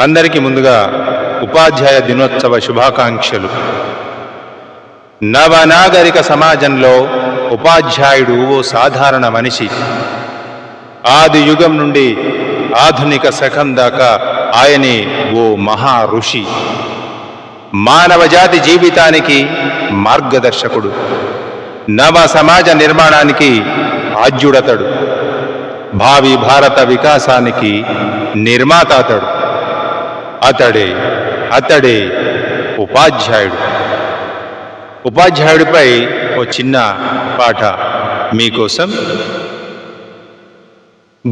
అందరికీ ముందుగా ఉపాధ్యాయ దినోత్సవ శుభాకాంక్షలు. నవనాగరిక సమాజంలో ఉపాధ్యాయుడు ఓ సాధారణ మనిషి. ఆది యుగం నుండి ఆధునిక శకం దాకా ఆయనే ఓ మహా ఋషి. మానవజాతి జీవితానికి మార్గదర్శకుడు. నవ సమాజ నిర్మాణానికి ఆద్యుడతడు. భావి భారత వికాసానికి నిర్మాత అతడు అతడే అతడే ఉపాధ్యాయుడు. ఉపాధ్యాయుడిపై ఓ చిన్న పాట మీకోసం.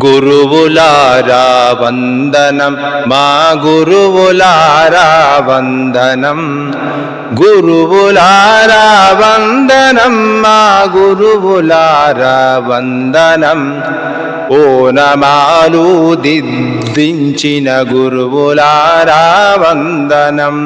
గురువులారా వందనం మా గురువులారా వందనం. గురువులారా వందనం మా గురువులారా వందనం. ఓనమాలు దిద్దించిన గురువులారా వందనం.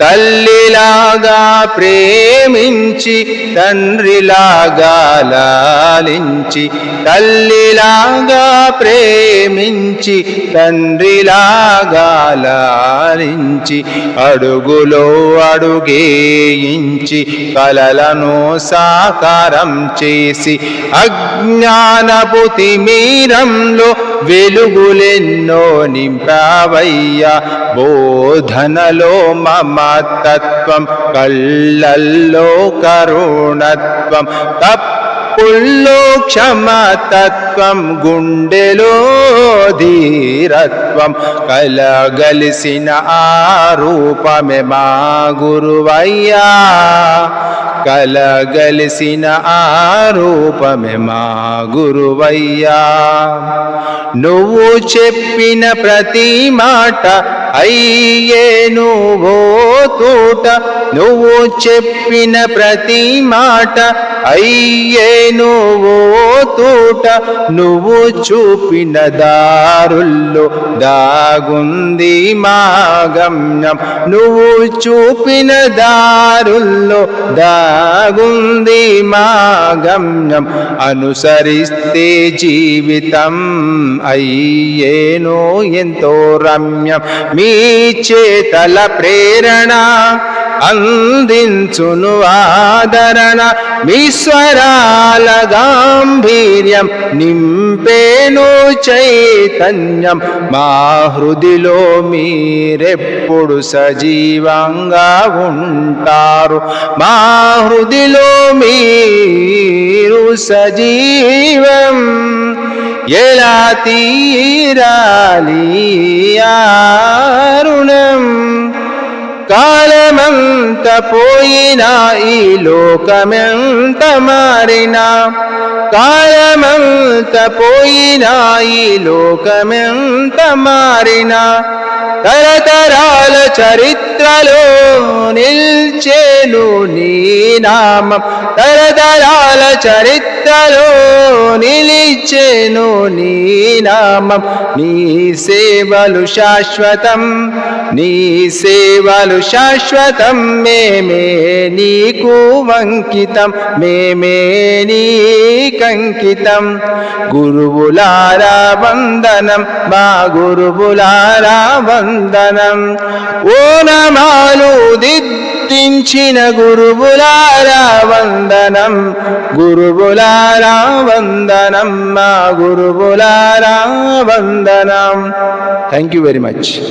తల్లిలాగా ప్రేమించి తండ్రిలాగా లాలించి తల్లిలాగా ప్రేమించి తండ్రిలాగా లాలించి అడుగులో అడుగేయించి కలలను సాకారం చేసి అజ్ఞానపు తిమీరంలో వెలుగులెన్నో నింపావయ్యా. బోధనలో మమతత్వం కళ్ళల్లో కరుణత్వం తప్ప తప్పుల్లో క్షమతత్వం గుండెలో ధీరత్వం కలగలిసిన ఆ రూపమే మా గురువయ్యా కలగలిసిన ఆ రూపమే మా గురువయ్యా నువ్వు చెప్పిన ప్రతి మాట అయ్యే నువ్వో తోట నువ్వు చెప్పిన ప్రతి మాట అయ్యే నువ్వు తోట నువ్వు చూపిన దారుల్లో దాగుంది మా గమ్యం. నువ్వు చూపిన దారుల్లో దాగుంది మా గమ్యం. అనుసరిస్తే జీవితం అయ్యేనో ఎంతో రమ్యం. మీ చేతల ప్రేరణ అందించును ఆదరణ మీ గాంభీర్యం నింపేను చైతన్యం మా హృదిలో మీరెప్పుడు సజీవంగా ఉంటారు. మా హృదిలో మీరు సజీవం ఎలా తీరాలి ఆరుణం కాలమంత పోయినా ఈ లోకమెంత మారినా? కాలమంత పోయినా ఈ లోకమెంత మారినా? తరతరాల చరిత్రలో నిల్చేను నీ నామం తరతరాల చరిత్రలో నిలిచేను నీ నామం. నీ సేవలు శాశ్వతం నీ సేవలు శాశ్వతం. మేమే నీకు వంకితం మేమే నీకంకితం గురువులారా వందనం మా గురువులారా వందనం. ఓ నమాలు ఓనమాలు గుర్తించిన గురువులారా వందనం. గురువులారా వందనం. మా గురువులారా వందనం. Thank you very much